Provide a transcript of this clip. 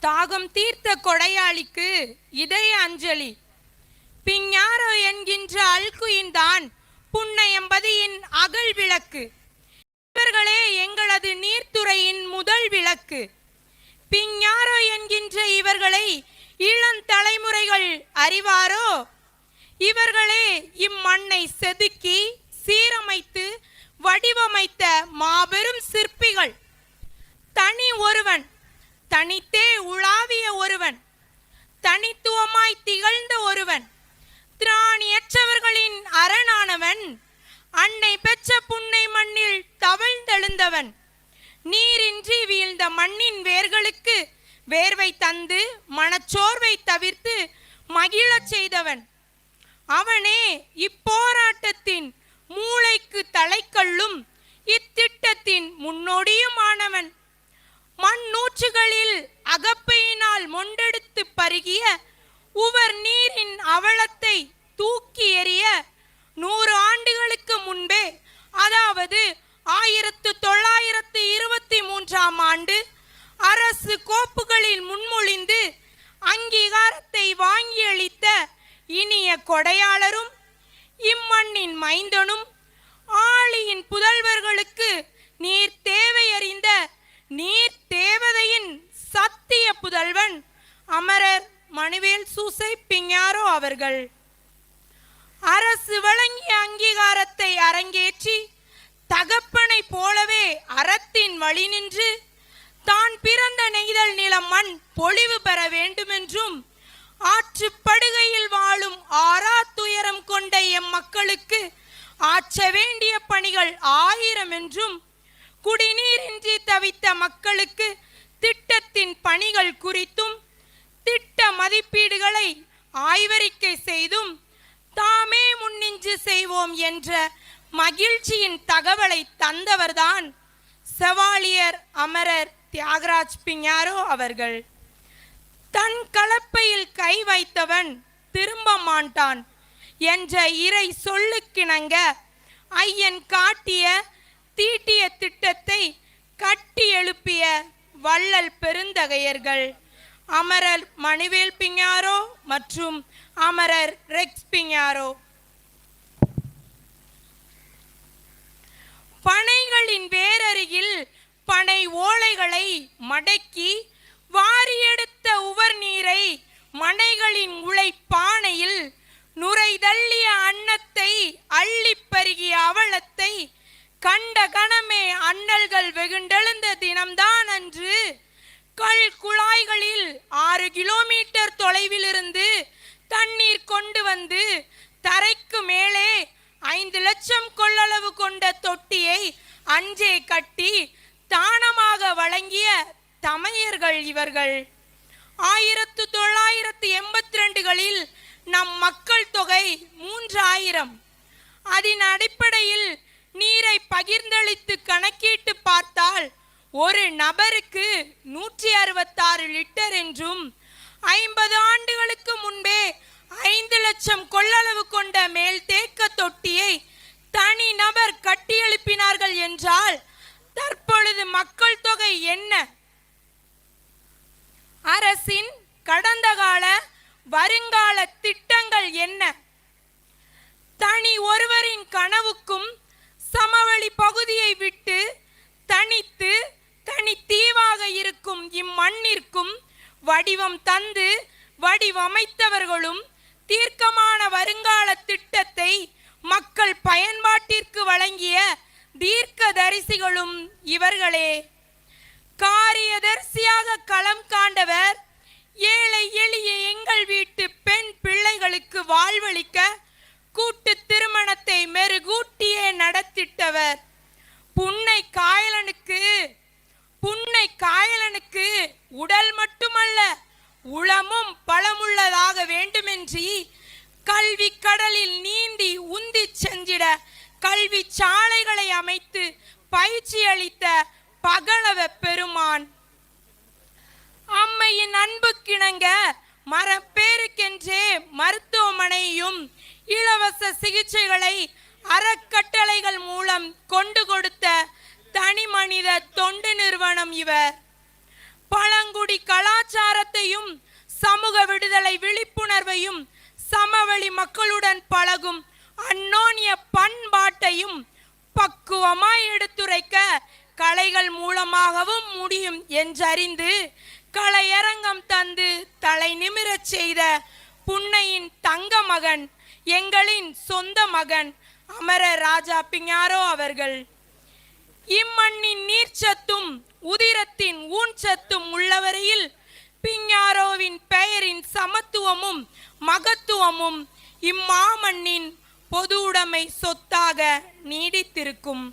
தாகம் தீர்த்த கொடையாளிக்கு இதய அஞ்சலி. பிஞ்ஞாரோ என்கின்ற அல்குயின் தான் புன்னையம்பதியின் அகல் விளக்கு. இவர்களே எங்களது நீர்த்துறையின் முதல் விளக்கு. பிஞ்ஞாரோ என்கின்ற இவர்களை இளந்தலைமுறைகள் அறிவாரோ? இவர்களே இம்மண்ணை செதுக்கி சீரமைத்து வடிவமைத்த மாபெரும் சிற்பிகள். தனி ஒருவன் தனித்தே உலாவிய ஒருவன் தனித்துவமாய் திகழ்ந்த ஒருவன் திராணியற்றவர்களின் அரணானவன் அன்னை பெற்ற புன்னை மண்ணில் தவழ்ந்தெழுந்தவன் நீரின்றி வீழ்ந்த மண்ணின் வேர்களுக்கு வேர்வை தந்து மனச்சோர்வை தவிர்த்து மகிழச் செய்தவன். அவனே இப்போராட்டத்தின் மூளைக்கு தலைக்கல்லும் இத்திட்டத்தின் முன்னோடியுமானவன். மண்ணூற்றுகளில் அகப்பையினால் மொண்டெடுத்து பருகிய உவர் நீரின் அவலத்தை தூக்கி எறிய நூறு ஆண்டுகளுக்கு முன்பே அதாவது ஆயிரத்து தொள்ளாயிரத்து இருபத்தி மூன்றாம் ஆண்டு அரசு கோப்புகளில் முன்மொழிந்து அங்கீகாரத்தை வாங்கியளித்த இனிய கொடையாளரும் இம்மண்ணின் மைந்தனும் ஆளியின் புதல்வர்களுக்கு நீர் கொண்டார்கள் அரசு வழங்கிய அங்கீகாரத்தை அரங்கேற்றி தகப்பனை போலவே அறத்தின் வழி நின்று தான் பிறந்த நெய்தல் நிலம் மண் பொழிவு பெற வேண்டுமென்றும் ஆற்றுப்படுகையில் வாழும் ஆறா துயரம் கொண்ட எம் மக்களுக்கு ஆற்ற வேண்டிய பணிகள் ஆயிரம் என்றும் குடிநீரின்றி தவித்த மக்களுக்கு திட்டத்தின் பணிகள் குறித்தும் திட்ட மதிப்பீடுகளை ஆய்வறிக்கை செய்தும் தாமே முன்னின்று செய்வோம் என்ற மகிழ்ச்சியின் தகவலை தந்தவர்தான் செவாலியர் அமரர் தியாகராஜ் பிஞ்ஞாரோ அவர்கள். தன் கலப்பையில் கை வைத்தவன் திரும்ப மாட்டான் என்ற இறை சொல்லுக்கிணங்க ஐயன் காட்டிய தீட்டிய திட்டத்தை கட்டி எழுப்பிய வள்ளல் பெருந்தகையர்கள். அமரர் மணிவேல் பிஞ்ஞாரோ மற்றும் அமரர் ரெக்ஸ் பிஞ்ஞாரோ. பனைகளின் வேரருகில் பனை ஓலைகளை மடக்கி வாரியெடுத்த உவர் நீரை மனைகளின் உழைப்பானையில் நுரை தள்ளிய அன்னத்தை அள்ளிப் பருகிய அவலத்தை கண்ட கணமே அண்ணல்கள் வெகுண்டெழுந்த தினம்தான் அன்று கல் குழாய்களில் ஆறு கிலோமீட்டர் தொலைவிலிருந்து தண்ணீர் கொண்டு வந்து தரைக்கு மேலே ஐந்து லட்சம் கொள்ளளவு கொண்ட தொட்டியை அஞ்சே கட்டி தானமாக வழங்கிய தமையர்கள் இவர்கள். ஆயிரத்து தொள்ளாயிரத்து எண்பத்தி ரெண்டுகளில் நம் மக்கள் தொகை மூன்றாயிரம். அதன் அடிப்படையில் நீரை பகிர்ந்தளித்து கணக்கிட்டு பார்த்தால் ஒரு நபருக்கு நூற்றி அறுபத்தாறு லிட்டர் என்றும் ஐம்பது ஆண்டுகளுக்கு முன்பே ஐந்து லட்சம் கொள்ளளவு கொண்ட மேல் தேக்க தொட்டியை தனி நபர் கட்டியெழுப்பினார்கள் என்றால் தற்பொழுது மக்கள் தொகை என்ன? அரசின் கடந்த கால வருங்கால திட்டங்கள் என்ன? தனி ஒருவரின் கனவுக்கும் சமவெளி பகுதியை விட்டு தனித்து தனித்தீவாக இருக்கும் இம்மண்ணிற்கும் வடிவம் தந்து வடிவமைத்தவர்களும் தீர்க்கமான வருங்கால திட்டத்தை மக்கள் பயன்பாட்டிற்கு வழங்கிய தீர்க்க தரிசிகளும் இவர்களே. காரியதரிசியாக களம் காண்டவர் ஏழை எளிய எங்கள் வீட்டு பெண் பிள்ளைகளுக்கு வாழ்வளிக்க கூட்டு திருமணத்தை மெருகூட்டியே நடத்திட்டவர். புன்னை காயலனுக்கு புன்னை காயலனுக்கு உடல் மட்டும் மட்டுமல்ல உளமும் பலமுள்ளதாக வேண்டுமென்றி கல்வி கடலில் நீந்தி உந்தி சென்றிட கல்வி சாலைகளை அமைத்து பயிற்சி அளித்த பகலவ பெருமான். அம்மையின் அன்புக்கிணங்க மரப்பேருக்கென்றே மருத்துவமனையும் இலவச சிகிச்சைகளை அறக்கட்டளைகள் மூலம் கொண்டு கொடுத்த தனி மனித தொண்டு நிறுவனம் இவர். பழங்குடி கலாச்சாரத்தையும் சமூக விடுதலை விழிப்புணர்வையும் சமவெளி மக்களுடன் பழகும் அந்நோனிய பண்பாட்டையும் பக்குவமாய் எடுத்துரைக்க கலைகள் மூலமாகவும் முடியும் என்றறிந்து கலையரங்கம் தந்து தலை நிமிரச் செய்த புன்னையின் தங்க மகன் எங்களின் சொந்த மகன் அமர ராஜா பிஞாரோ அவர்கள். இம்மண்ணின் நீர்ச்சத்தும் உதிரத்தின் ஊன்சத்தும் உள்ளவரையில் பிஞ்ஞாரோவின் பெயரின் சமத்துவமும் மகத்துவமும் இம்மாமண்ணின் பொது உடைமை சொத்தாக நீடித்திருக்கும்.